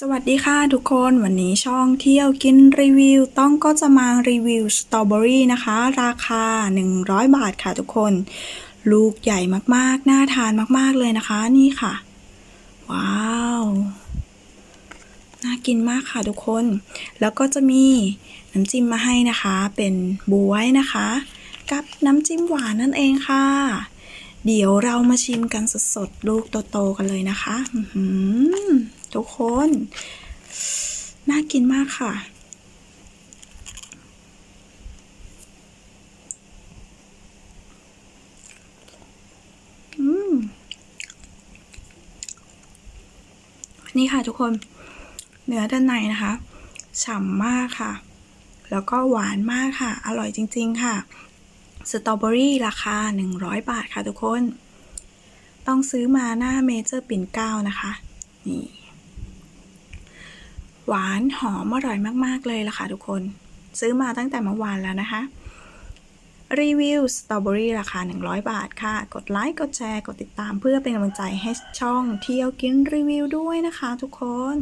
สวัสดีค่ะทุกคนวันนี้ช่องเที่ยวกินรีวิว ต้องก็จะมารีวิวสตรอเบอรี่นะคะ ราคา 100 บาทค่ะทุกคน ลูกใหญ่มากๆ น่าทานมากๆเลยนะคะ นี่ค่ะ ว้าว น่ากินมากค่ะทุกคน แล้วก็จะมีน้ำจิ้มมาให้นะคะ เป็นบวยนะคะ กับน้ำจิ้มหวานนั่นเองค่ะ เดี๋ยวเรามาชิมกันสดๆ ลูกโตๆกันเลยนะคะ อื ทุกคน น่ากินมากค่ะ นี่ค่ะทุกคน เนื้อด้านในนะคะ ฉ่ำมากค่ะ แล้วก็หวานมากค่ะ อร่อยจริง ๆ ค่ะสตรอเบอรี่ราคา 100 บาทค่ะทุกคน ต้องซื้อมาหน้าเมเจอร์ปิ่นเกล้านะคะ นี่ หวานหอมอร่อยมาก ๆ เลยล่ะค่ะทุกคน ซื้อมาตั้งแต่เมื่อวานแล้วนะคะ รีวิวสตรอเบอรี่ราคา 100 บาทค่ะ กดไลค์กดแชร์ กดติดตามเพื่อเป็นกำลังใจให้ช่องเที่ยวกินรีวิวด้วยนะคะทุกคน